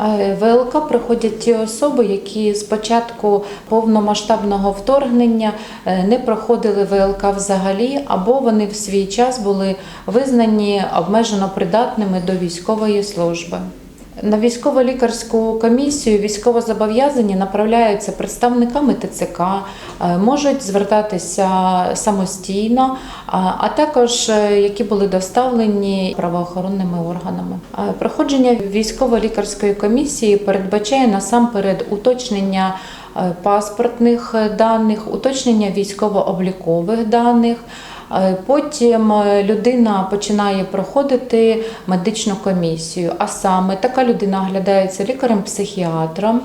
Е, ВЛК проходять ті особи, які з початку повномасштабного вторгнення е, не проходили ВЛК взагалі, або вони в свій час були визнані обмежено придатними до військової служби. На військово-лікарську комісію військовозобов'язані направляються представниками ТЦК, е, можуть звертатися самостійно, а а також е, які були доставлені правоохоронними органами. Е, Проходження військово-лікарської комісії передбачає насамперед уточнення е, паспортних е, даних, уточнення військово-облікових даних. Е, Потім е, людина починає проходити медичну комісію. А саме така людина оглядається лікарем-психіатром.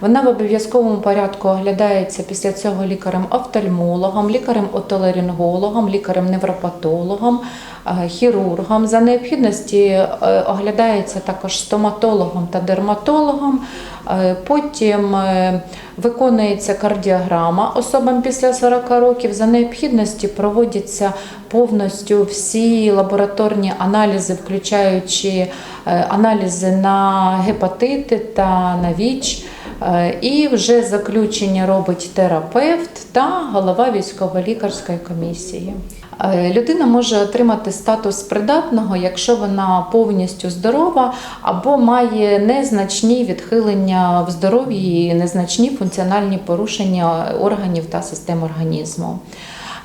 Вона в обов'язковому порядку оглядається після цього лікарем-офтальмологом, лікарем-отоларингологом, лікарем-невропатологом, хірургом. За необхідності е, оглядається також стоматологом та дерматологом. Е, Потім е, виконується кардіограма особам після 40 років. За необхідності проводяться повністю всі лабораторні аналізи, включаючи е, аналізи на гепатити та на ВІЧ. Е, І вже заключення робить терапевт та голова військово-лікарської комісії. Е, Людина може отримати статус придатного, якщо вона повністю здорова або має незначні відхилення в здоров'ї, незначні функціональні порушення органів та систем організму.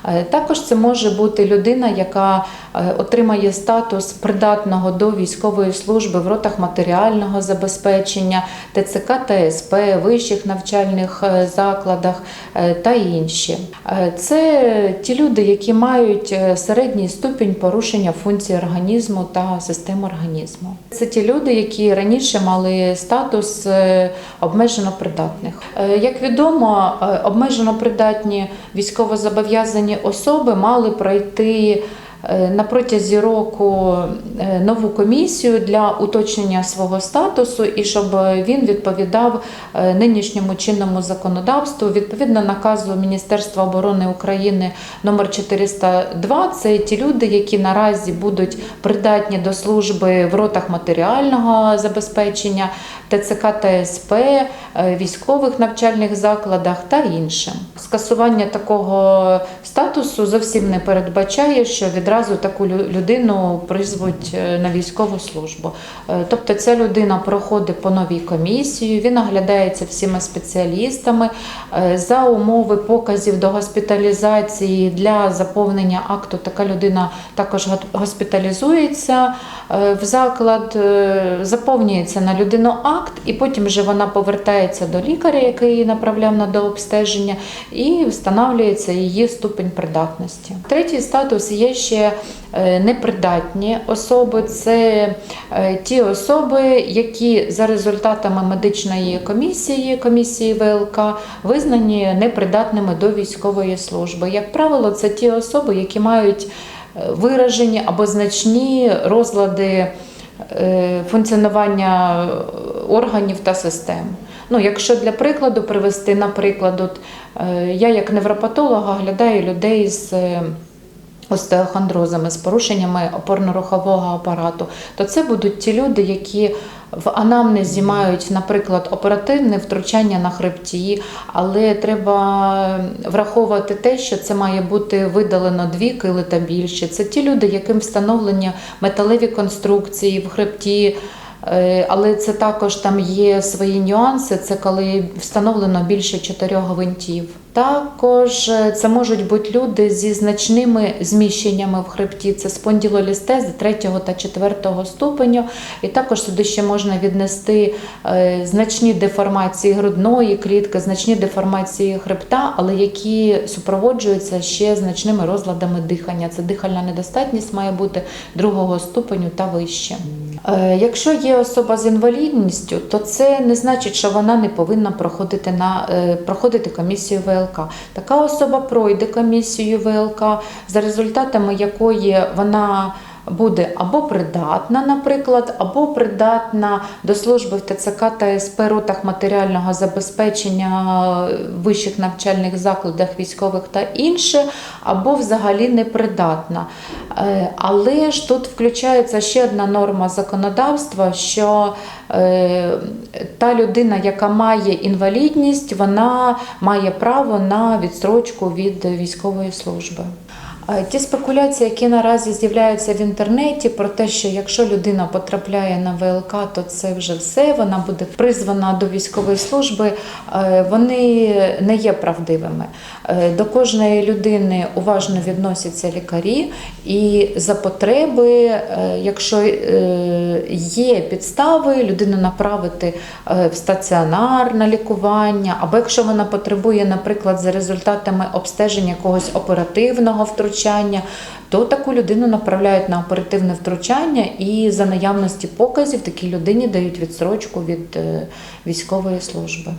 Е, Також це може бути людина, яка е, отримає статус придатного до військової служби в ротах матеріального забезпечення, ТЦК та СП, вищих навчальних е, закладах та інші. Це ті люди, які мають середній ступінь порушення функцій організму та систем організму. Це ті люди, які раніше мали статус обмежено придатних. Як відомо, обмежено придатні військовозобов'язані особи мали пройти на протязі року е, нову комісію для уточнення свого статусу і щоб він відповідав е, нинішньому чинному законодавству. Відповідно наказу Міністерства оборони України номер 402 це ті люди, які наразі будуть придатні до служби в ротах матеріального забезпечення, ТЦК та СП, е, військових навчальних закладах та іншим. Скасування такого статусу зовсім не передбачає, що відразу таку людину призвуть е, на військову службу. Е, Тобто ця людина проходить по новій комісії, він оглядається всіма спеціалістами Е, за умови показів до госпіталізації для заповнення акту. Така людина також госпіталізується в заклад, заповнюється на людину акт, і потім вже вона повертається до лікаря, який її направляв на дообстеження, і встановлюється її ступень придатності. Третій статус є ще е, непридатні особи. Це е, ті особи, які за результатами медичної комісії, комісії ВЛК, визнані непридатними до військової служби. Як правило, це ті особи, які мають е, виражені або значні розлади функціонування органів та систем. Ну, якщо для прикладу привести, наприклад, от, я як невропатолог оглядаю людей з остеохондрозами, з порушеннями опорно-рухового апарату, то це будуть ті люди, які в анамнезі мають, наприклад, оперативне втручання на хребті, але треба враховувати те, що це має бути видалено дві кили та більше. Це ті люди, яким встановлені металеві конструкції в хребті. Е, Але це також там є свої нюанси. Це коли встановлено більше чотирьох гвинтів. Також е, це можуть бути люди зі значними зміщеннями в хребті. Це спонділолістези 3 та 4 ступеню. І також сюди ще можна віднести е, значні деформації грудної клітки, значні деформації хребта, але які супроводжуються ще значними розладами дихання. Це дихальна недостатність має бути другого ступеню та вище. Е, Якщо є особа з інвалідністю, то це не значить, що вона не повинна проходити на е, проходити комісію ВЛК. Така особа пройде комісію ВЛК, за результатами якої вона буде або придатна, наприклад, або придатна до служби в ТЦК та СП ротах матеріального забезпечення вищих навчальних закладах військових та інше, або взагалі непридатна. Е, Але ж тут включається ще одна норма законодавства, що е, та людина, яка має інвалідність, вона має право на відстрочку від військової служби. Ті спекуляції, які наразі з'являються в інтернеті, про те, що якщо людина потрапляє на ВЛК, то це вже все, вона буде призвана до військової служби, е, вони не є правдивими. Е, До кожної людини уважно відносяться лікарі, і за потреби, е, якщо є підстави, людину направити в стаціонар на лікування, або якщо вона потребує, наприклад, за результатами обстеження якогось оперативного втручання, то таку людину направляють на оперативне втручання і за наявності показів такій людині дають відсрочку від е, військової служби.